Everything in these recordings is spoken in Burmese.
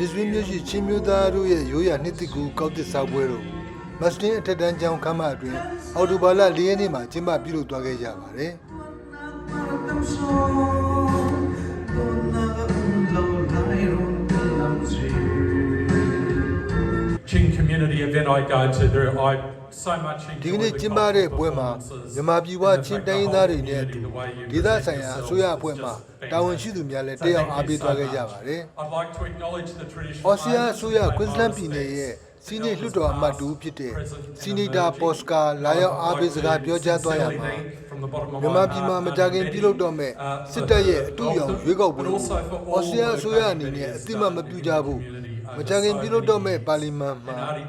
ချင်းမျိုးသားတို့ရဲ့ရိုးရာနှစ်သိကူကောက်တစ်စားပွဲတို့မစတင်အထက်တန်းကျောင်းခမ်းမအတွင်းအော်တိုဘာလ၄ရက်နေ့မှာကျင်းပပြုလုပ်သွားခဲ့ကြပါတယ်။ Chin community event I go to, there I so much ဒီက enjoy နေ့ the ကျင်းပတဲ့ပွဲမှာ performances မြန်မာပြည်ဝ and the ချင်း fact တိုင်းရင်း the သား whole တွေနဲ့အတူ community, the way you ဒေသဆိုင်ရာ present အစိုးရ yourselves အဖွဲ့ is မှ just တာဝန်ရှိသူများလည်း So တက်ရောက် thank အား you ပေး so သွားခဲ့ကြ much. ပါတယ် I'd like to acknowledge the traditional အော်စတြေးလျအစိုးရ owners ကွင်းစလန်းပြည်နယ်ရဲ့စီနီလွှတ်တော်အမတ်တူဖြစ်တဲ့စီနီတာပေါ်စကာလာရောက်အားပေးစကားပြောကြားသွားရမှာမြန်မာပြည်မှာမကြခင်ပြုလုပ်တော့မဲ့စစ်တပ်ရဲ့အတူရောင်ရွေးကောက်ပွဲကိုအော်စတြေးလျအစိုးရအနေနဲ့အတိမတ်မပြုကြဘူး မကြခင်ပြုလုပ်တော့မဲ့ပါလီမန်မှာတင်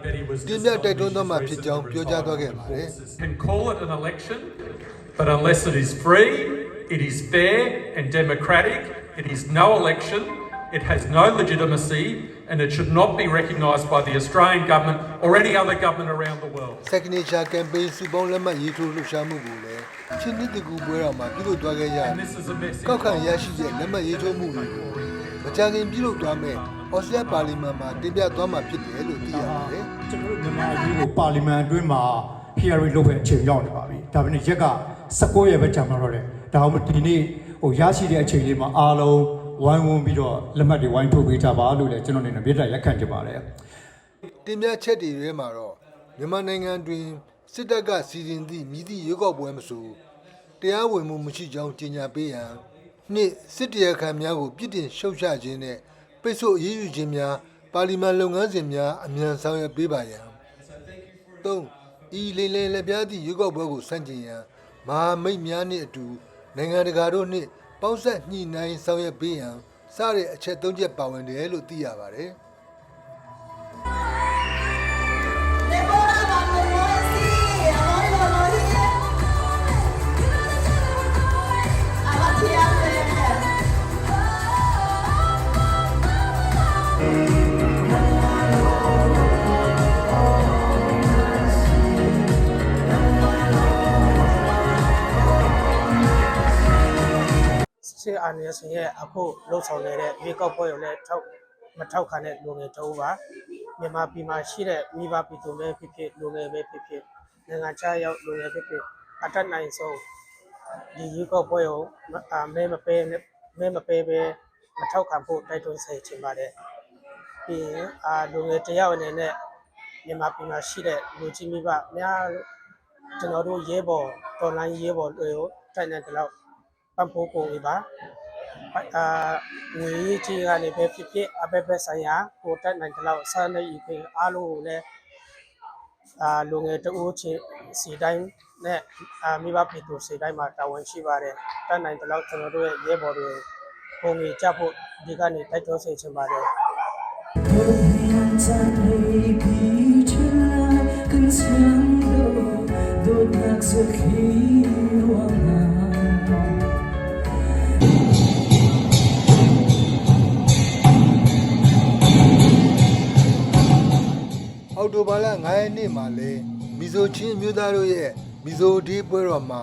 ပြတိုက်တွန်းသွားမှာဖြစ်ကြောင်းပြောကြားသွားခဲ့ပါတယ် can call it an election, but unless it is free, it is fair and democratic, it is no election, it has no legitimacy, and it should not be recognised by the Australian government or any other government around the world. Signature Campaign စုပေါင်းလက်မှတ်ရေးထိုးလှုပ်ရှားမှုကိုလည်းချင်းနစ်တကူပွဲတော်မှာပြုလုပ်သွားခဲ့ကြတယ် And this is a message. ကောက်ခံရရှိတဲ့လက်မှတ်ရေးထိုးမှုတွေကို မကြာခင်ပြုလုပ်သွားမဲ့ဩစတြေးလျပါလီမန်မှာတင်ပြသွားမှာဖြစ်တယ်လို့သိရပါတယ်ကျွန်တော်တို့မြန်မာအရေးကိုပါလီမန်အတွင်းမှာ hearing လုပ်တဲ့အချိန်ရောက်နေပါပြီ။ဒါပေမဲ့ရက်က16ရက်ပဲကြာမှာတော့တယ်။ဒါအောင်ဒီနေ့ဟိုရရှိတဲ့အချိန်လေးမှာအားလုံးဝိုင်းဝန်းပြီးတော့လက်မှတ်တွေဝိုင်းထုတ်ပေးကြပါလို့လည်းကျွန်တော်အနေနဲ့မြေတားရက်ခံကြပါတယ်။တင်ပြချက်တွေထဲမှာတော့မြန်မာနိုင်ငံတွင်စစ်တပ်ကစီစဉ်သည့်မြည်သည့်ရွေးကောက်ပွဲမဆိုတရားဝင်မှုမရှိကြောင်းကြေညာပေးရန် နှစ်စစ်တရားခံများကိုပြစ်တင်ရှုတ်ချခြင်းနဲ့ပိတ်ဆို့အရေးယူခြင်းများပါလီမန်လုပ်ငန်းစဉ်များအမြန်ဆောင်ရွက်ပေးပါရန်၃ဤလေလေလက်ပြားသည့်ရွေးကောက်ပွဲကိုစန့်ကျင်ရန်မဟာမိတ်များနှင့်အတူနိုင်ငံတကာတို့နှင့်ပေါင်းဆက်ညှိနှိုင်းဆောင်ရွက်ပေးရန်စတဲ့အချက်၃ချက်ပါဝင်တယ်လို့သိရပါတယ် စစ်အာဏာရှင်ရဲ့အခုလှုပ်ဆောင်နေတဲ့ရွေးကောက်ပွဲကိုလည်းထောက်မထောက်ခံတဲ့လူငယ်တအုပ်ပါမြန်မာပြည်မှာရှိတဲ့မိဘပြည်သူတွေဖြစ်ဖြစ်လူငယ်ပဲဖြစ်ဖြစ်နိုင်ငံခြားရောက်လူငယ်ဖြစ်ဖြစ်အတတ်နိုင်ဆုံးဒီရွေးကောက်ပွဲကိုမအာမဲမပေးနဲ့မဲမပေးပဲမထောက်ခံဖို့တိုက်တွန်းစေချင်ပါတယ်ပြီးရင်အာလူငယ်တယောက်အနေနဲ့မြန်မာပြည်မှာရှိတဲ့လူကြီးမိဘများကျွန်တော်တို့ရဲဘော်တော်လိုင်းရဲဘော်တွေကိုတိုက်နိုင်တဲ့လောက် ပံ့ပိုးပုံလေးပါအာငွေကြီးကနေပဲဖြစ်ဖြစ်အဘက်ဘက်ဆိုင်ရာကိုတက်နိုင်တဲ့လောက်စားနေပြီအားလုံးကိုလည်းအာလူငယ်တအိုးချင်းစီတိုင်းနဲ့အာမိဘပြည်သူစီတိုင်းမှာတာဝန်ရှိပါတယ်တက်နိုင်တဲ့လောက်ကျွန်တော်တို့ရဲ့ရဲဘော်တွေပုံကြီးကြဖို့ဒီကနေတိုက်တွန်းစေချင်ပါတယ် အောက်တိုဘာလ9ရက်နေ့မှာလဲမီဇိုချင်းအမျိုးသားတို့ရဲ့မီဇိုဒီပွဲတော်မှာ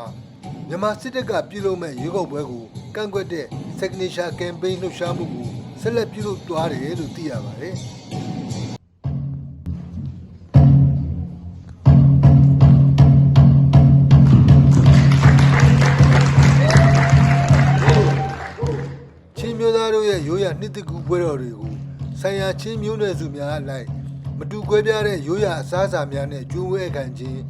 မြန်မာစစ်တပ်ကပြုလုပ်မဲ့ရွေးကောက်ပွဲကိုကန့်ကွက်တဲ့ Signature Campaign လှုပ်ရှားမှုကိုဆက်လက်ပြုလုပ်သွားတယ်လို့သိရပါတယ်ချင်းမျိုးသားတို့ရဲ့ရိုးရာနှစ်တကူပွဲတော်တွေကိုဆိုင်ရာချင်းမျိုးနွယ်စုများအလိုက် မတူကွဲပြားတဲ့ရိုးရာအစားအစာများနဲ့ကျွေးဝဲခံခြင်း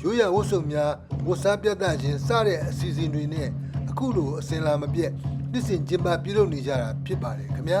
ရိုးရာဝတ်စုံများဝတ်စားပြသခြင်းစတဲ့အစီအစဉ်တွေနဲ့အခုလိုအစဉ်လာမပြတ်နှစ်စဉ်ကျင်းပပြုလုပ်နေကြတာဖြစ်ပါတယ်ခင်ဗျာ